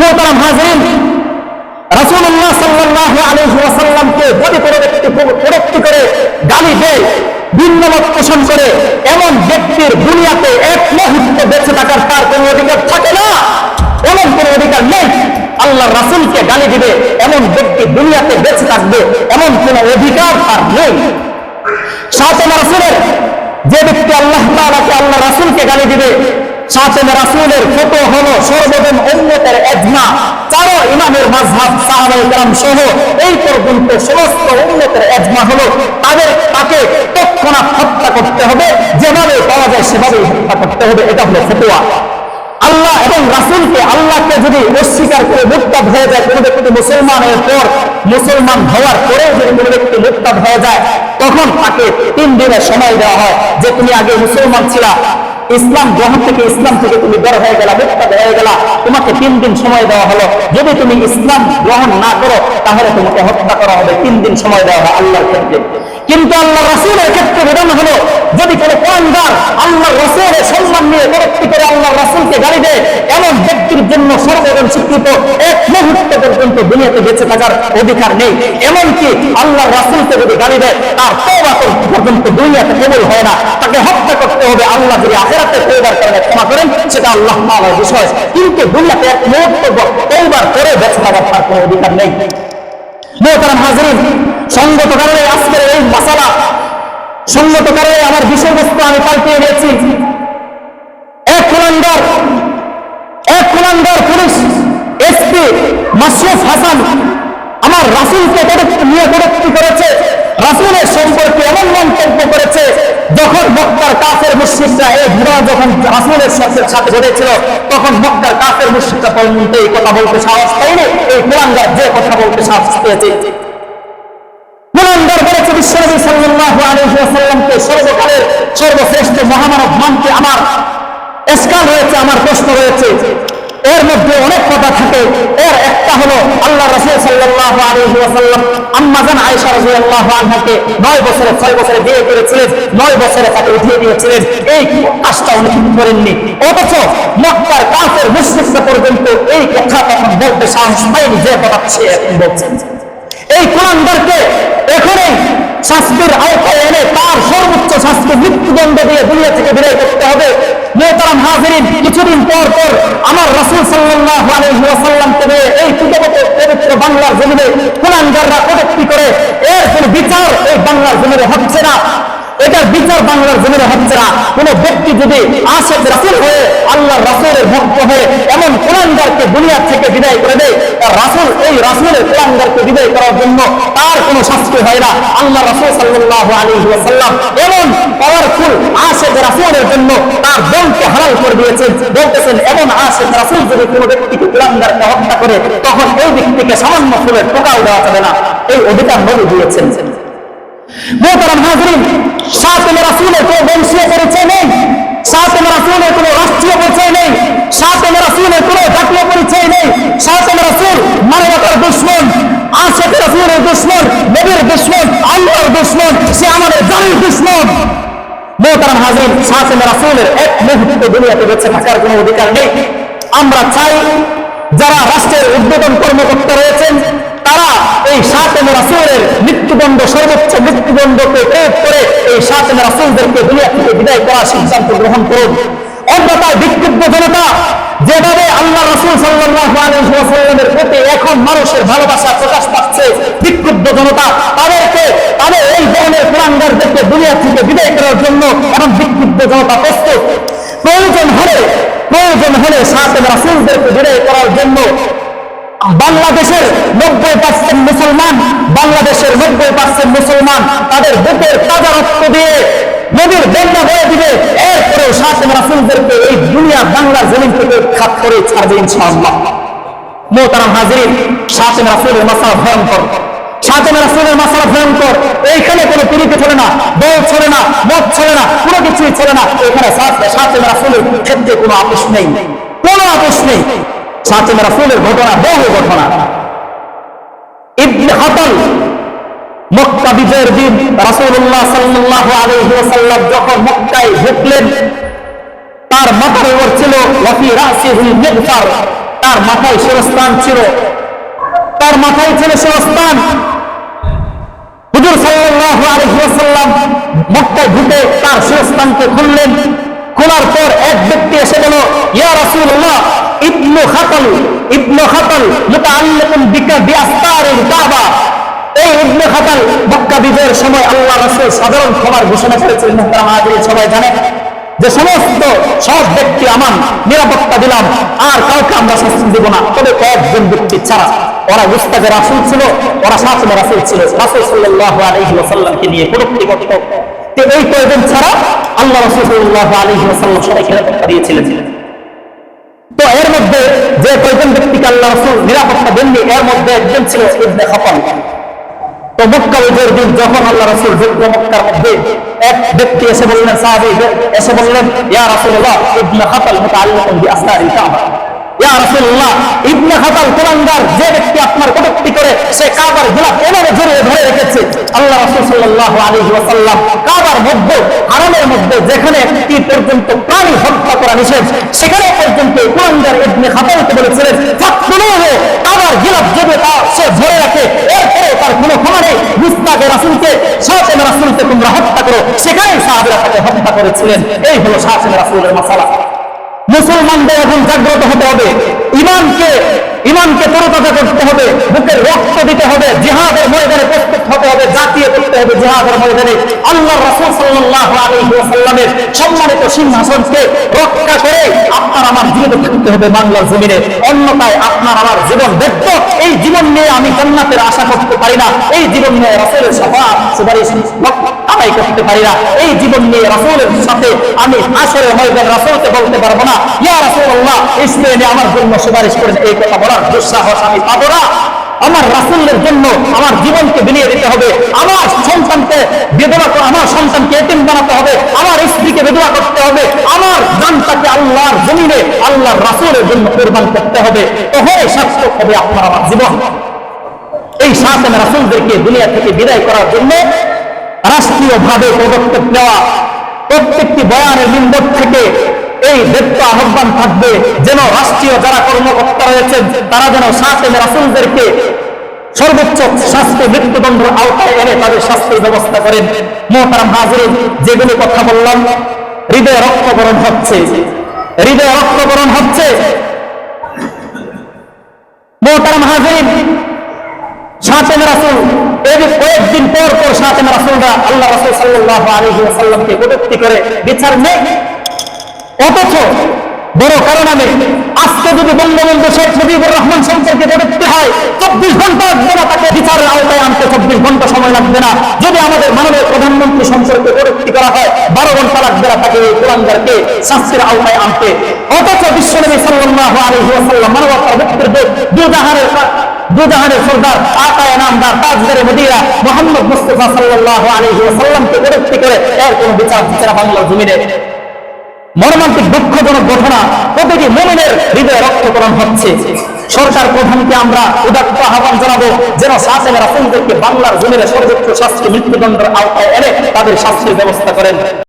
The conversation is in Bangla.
মোহতারাম হাজরিন রাসূলুল্লাহ সাল্লাল্লাহু আলাইহি ওয়াসাল্লামকে যদি কোনো ব্যক্তি প্রোক্তি করে গালি দেয় ভিন্নমত পোষণ করে, এমন ব্যক্তির দুনিয়াতে এক মুহূর্ত বেঁচে থাকার তার কোনো অধিকার থাকে না, এমন কোনো অধিকার নেই। আল্লাহ রাসূলকে গালি দিবে, এমন ব্যক্তি দুনিয়াতে বেঁচে থাকবে, এমন কোনো অধিকার তার নেই। সাতমা রাসূলের যে ব্যক্তি আল্লাহ তাআলাকে আল্লাহ রাসূলকে গালি দিবে আল্লাহ এবং রাসূলকে আল্লাহকে যদি অস্বীকার করে মুক্তাদ হয়ে যায় কোনো ব্যক্তি মুসলমানের পর, মুসলমান হওয়ার পরেও যদি কোনো ব্যক্তি মুক্তাদ হয়ে যায়, তখন তাকে তিন দিনের সময় দেওয়া হয় যে তুমি আগে মুসলমান ছিলা ইসলাম গ্রহণ থেকে ইসলাম থেকে তুমি বের হয়ে গেলা মুক্তাদ হয়ে গেলা। তোমাকে তিন দিন সময় দেওয়া হলো। যদি তুমি ইসলাম গ্রহণ না করো, তাহলে তোমাকে হত্যা করা হবে। তিন দিন সময় দেওয়া হয় আল্লাহর ক্ষেত্রে। কিন্তু আল্লাহ রাসূলের ক্ষেত্রে বিধান হলো, যদি কোনো কোরআনদার আল্লাহ রাসূলের সম্মান নিয়ে বিরক্তি করে আল্লাহ রাসূলকে গালি দেয়, এমন ব্যক্তির জন্য সর্বজন স্বীকৃত এক মুহূর্ত পর্যন্ত দুনিয়াতে বেঁচে থাকার অধিকার নেই। এমনকি আল্লাহ রাসূলকে যদি গালি দেয়, তার তওবা পর্যন্ত দুনিয়াতে কবুল হয় না। তাকে হত্যা করতে হবে, আল্লাহ যদি আখেরাতে তওবার কারণে ক্ষমা করেন, সেটা আল্লাহ তাআলার বিষয়। কিন্তু দুনিয়াতে এক মুহূর্ত তওবার করে বেঁচে থাকার তার কোনো অধিকার নেই। মোহতারাম হাজরিন কারণে আজকের এই মশালা, সঙ্গত কারণে আমার বিষয়বস্তু আমি পাল্টিয়ে গেছি এক কুলান্ডার এক কুলান্ডার পুলিশ, এসপি মাসরুফ হাসান আমার রাসুলকে নিয়ে কটূক্তি করেছে, রাসুলের সম্পর্কে এমন মন্তব্য করেছে মক্কার কাফের মুশ্রিকরা এই ঘোড়া যখন রাসুলের সাথে সাথে ঘটেছিল, তখন মক্কার কাফের মুশ্রিকরা পর্যন্ত এই কথা বলতে সাহস পায়নি। এই কুলাঙ্গার যে কথা বলতে সাহস পেয়েছে। কুলাঙ্গার বলেছে বিশ্বনবী সাল্লাল্লাহু আলাইহি ওয়াসাল্লামকে সর্বকালের সর্বশ্রেষ্ঠ মহামানব মানতে আমার এসকাল হয়েছে, আমার প্রশ্ন রয়েছে। এর মধ্যে অনেক কথা থাকে। এর একটা হলো আল্লাহ রাসূল সাল্লাল্লাহু আলাইহি ওয়াসাল্লাম আম্মা জান আয়েশা রাদিয়াল্লাহু আনহাকে 9 বছরে 6 বছরে বিয়ে করেছিলেন 9 বছরে তাকে উঠিয়ে দিয়েছিলেন। এই কাজটা উনি করেননি। অথচ মক্কার কাফের মুশরিকরা পর্যন্ত এই কথা তখন বলতে সাহস পায়নি, যে কথা সে এখন বলছেন এই কোরআনদারকে এখনই শাস্তির আওতায় এনে তার সর্বোচ্চ শাস্তি মৃত্যুদণ্ড দিয়ে দুনিয়া থেকে বিদায় করতে হবে। মোহতারাম হাজিরিন, কিছুদিন পর পর আমার রাসূল সাল্লাল্লাহু আলাইহি ওয়াসাল্লাম থেকে এই পৃথিবীতে পবিত্র বাংলার জমিনে কোরআনদাররা কটূক্তি করে, এর কোন বিচার এই বাংলার জমিনে হচ্ছে না। এটার বিচার বাংলার জমিনে হচ্ছে না। কোন ব্যক্তি যদি আশেখ রাসুল হয়ে আল্লাহ রাসুলের ভক্ত হয়ে, এমন কোরআনদারকে দুনিয়ার থেকে বিদায় করে দেয় তার রাসুল এই রাসুলের কোরআনদারকে বিদায় করার জন্য তার কোনো শাস্তি হয় না। আল্লাহ রাসুল সাল্লাল্লাহু আলাইহি ওয়াসাল্লাম এমন পাওয়ারফুল আশেখ রাসুলের জন্য তার বোনকে হালাল করে দিয়েছেন। বলতেছেন, এমন আশেখ রাসুল যদি কোনো ব্যক্তিকে কোরআনদারকে হত্যা করে, তখন ওই ব্যক্তিকে সামান্য ফুলের টোকাও দেওয়া যাবে না। এই অধিকার নবী দিয়েছেন। মোহতারাম হাজরিন পরিচয় নেই। সাতমে রাসূলের কোনো কোনো জাতীয় পরিচয় নেই সাতমে রাসূল মানবতার দুশ্মন আশেখ রাসূলের দুশ্মন নবীর দুশ্মন আল্লাহর দুশ্মন, সে আমাদের জানির দুশ্মন। মোহতারাম রাসূলের এক মুহূর্ত দুনিয়াতে থাকার কোনো অধিকার নেই। আমরা চাই যারা রাষ্ট্রের উদ্বোধন কর্মকর্তা রয়েছেন, তারা এই সাতেম রাসুলের মৃত্যুদণ্ড, সর্বোচ্চ মৃত্যুদণ্ডকে প্রয়োগ করে এই সাতেম রাসুলদেরকে দুনিয়া থেকে বিদায় করার সিদ্ধান্ত গ্রহণ করুন। অন্যথায় বিক্ষুব্ধ জনতা, যেভাবে আল্লাহ রাসুল আলাইহি প্রতি এখন মানুষের ভালোবাসা প্রকাশ পাচ্ছে, বিক্ষুব্ধ জনতা তাদেরকে তাদের এই ধরনের কোরআনদারদেরকে দুনিয়া থেকে বিদায় করার জন্য এখন বিক্ষুব্ধ জনতা প্রস্তুত। প্রয়োজন হলে প্রয়োজন হলে সাতেম রাসুলদেরকে বিদায় করার জন্য বাংলাদেশের নব্বই পার্সেন্ট মুসলমান, বাংলাদেশের নব্বই পার্সেন্ট মুসলমান তাদের বুকের তাজা রক্ত দিয়ে নদীর বন্যা হয়ে দিবে। এরপরেও সাতেম রাসুলদেরকে এই দুনিয়া বাংলা জমিন থেকে খাত করে ছাড়বে ইনশাআল্লাহ। মোহতারাম হাজির সাতেম রাসুলের মাসা ভয়ঙ্কর। সাতেম রাসুলের মাসা ভয়ঙ্কর। বল চলে না, মদ চলে না, কোনো কিছুই চলে না। এখানে সাতেম রাসুলের ক্ষেত্রে কোনো আপোষ নেই। কোনো আপোষ নেই। সাতেম রাসুলের ঘটনা, বহু ঘটনা। তার মাথায় ছিল। তার হুজুর মক্কায় ঢুকে তার শিরস্থানকে খুললেন। খোলার পর এক ব্যক্তি এসে বলল, ইয়া রাসূলুল্লাহ, ইবনু খাতাল ইবনু খাতাল, মুতাআল্লিকুন বিকা বিআস্তারিল কাবা। এই ইবনু খাতাল মক্কা বিজয়ের সময় আল্লাহ রাসূল সাধারণ খবর ঘোষণা করেছিলেন। মুহতারাম সবাই জানেন যে সমস্ত সব ব্যক্তি আমার নিরাপত্তা দিলাম, আর কাউকে আমরা শাস্তি দেব না। তবে কয়েকজন ব্যক্তি ছাড়া, ওরা মুস্তাকে রাসুল ছিল, ওরা শাসনে রাসুল ছিল। রাসুল সাল্লাহ নিয়ে কটুক্তি করত এই কয়েকজন ছাড়া আল্লাহ রাসুল সাল্লাহ আলহি ওসাল্লাম সবাইকে নিরাপত্তা দিয়েছিলেন। তো এর মধ্যে যে কয়েকজন ব্যক্তিকে আল্লাহ রাসুল নিরাপত্তা দেননি, এর মধ্যে একজন ছিল ইবনে মক্কা বিজয়ের দিন যখন আল্লাহ রাসূল ঢুকলো মক্কার মধ্যে এক ব্যক্তি এসে বললেন, সাহাবী, এসে বললেন, ইয়া রাসূলুল্লাহ, ইবনে খাতাল মুতাআল্লিকুন যে ব্যক্তি আপনার কটূক্তি করে, সে কাবার গোলাপ এভাবে জড়িয়ে ধরে রেখেছে। আল্লাহ রাসূল সাল্লাল্লাহু আলাইহি ওয়াসাল্লাম কাবার মধ্যে, হারামের মধ্যে, যেখানে একটি পর্যন্ত প্রাণী হত্যা করা নিষেধ, সেখানে পর্যন্ত কুরানদার ইবনে খাতালকে বলেছিলেন কাবার গিলাফ যদি তা সে ধরে রাখে এরপরে তার কোনো ক্ষমা নেই। মুস্তাকে, রাসুলকে, শাসেম রাসুলকে তোমরা হত্যা করো। সেখানে সাহাবিরা তাকে হত্যা করেছিলেন। এই হলো শাসেম রাসুলের মশালা মুসলমানদের এখন জাগ্রত হতে হবে। ইমানকে ইমানকে তরতাজা করতে হবে বুকের রক্ত দিতে হবে, জিহাদের ময়দানে প্রস্তুত হতে হবে, জাতীয় করতে হবে জিহাদের ময়দানে। আল্লাহ রাসূল সাল্লাল্লাহু আলাইহি সম্মানিত সিংহাসনকে রক্ষা করে আপনার আমার জীবিত থাকতে হবে বাংলার জমিনে। অন্যথায় আপনার আমার জীবন ব্যর্থ। এই জীবন নিয়ে আমি জান্নাতের আশা করতে পারি না। এই জীবন নিয়ে রাসূলের সাফাত সুপারিশ আদায় করতে পারি না। এই জীবন নিয়ে রাসূলের সাথে আমি আসরে ময়দান রাসূলকে বলতে পারব না, ইয়া রাসূলুল্লাহ ইসলামে আমার জন্য সুপারিশ করেন এই কথা বলার দুঃসাহস আমি পাবো না। আমার রাসূলের জন্য আমার জীবনকে বিলিয়ে দিতে হবে। আমার সন্তানকে করে, আমার সন্তানকে এতিম বানাতে হবে। আমার স্ত্রীকে বিধবা করতে হবে। আমার জানটাকে আল্লাহর জমিনে, আল্লাহর রাসূলের জন্য কোরবান করতে হবে। তবে সার্থক হবে আপনার আমার জীবন। এই সাতেন রাসূলদেরকে দুনিয়া থেকে বিদায় করার জন্য রাষ্ট্রীয়ভাবে পদক্ষেপ নেওয়া, প্রত্যেকটি বয়ানের মিম্বর থেকে এই দায়িত্ব আহ্বান থাকবে যেন রাষ্ট্রীয় যারা কর্মকর্তা রয়েছেন, তারা যেন সাতেন রাসূলদেরকে সর্বোচ্চ শাস্তি মৃত্যুদণ্ডের আওতায় এনে তাদের শাস্তির ব্যবস্থা করেন। মোহতারাম হাজির যেগুলো কথা বললাম, হৃদয় রক্তকরণ হচ্ছে। হৃদয় রক্তকরণ হচ্ছে। মোহতারাম হাজির সাতেম রাসুল পর পর সাতেম আল্লাহ রাসুল সাল্লাহ আলহি আসাল্লামকে কটুক্তি করে বিচার নেই অথচ বড় কারণ আমি, আজকে যদি বঙ্গবন্ধু শেখ মুজিবুর রহমান সম্পর্কে কটুক্তি হয়, চব্বিশ ঘণ্টা লাগবে না তাকে বিচারের আওতায় আনতে চব্বিশ ঘণ্টা সময় লাগবে না। যদি আমাদের মাননীয় প্রধানমন্ত্রী সম্পর্কে কটুক্তি করা হয়, বারো ঘণ্টা লাগবে না তাকে এই কোরআনদারকে শাস্তির আওতায় আনতে। অথচ বিশ্বনবী সাল্লাহ আলহি আসাল্লাম মানবতার মুক্তির দূত দুজাহারের দুজাহানের সর্দার আকায় নামদার, তাজদারে মদিরা মোহাম্মদ মুস্তফা সাল্লাল্লাহু আলাইহি ওয়াসাল্লামকে কটূক্তি করে, এর কোনো বিচার বিচারা বাংলার জমিনে। মর্মান্তিক দুঃখজনক ঘটনা প্রতিটি মুমিনের হৃদয়ে রক্তকরণ হচ্ছে। সরকার প্রধানকে আমরা উদাত্ত আহ্বান জানাব যেন শাসেন রাসুলদেরকে বাংলার জমিনে সর্বোচ্চ শাস্তি মৃত্যুদণ্ডের আওতায় এনে তাদের শাস্তির ব্যবস্থা করেন।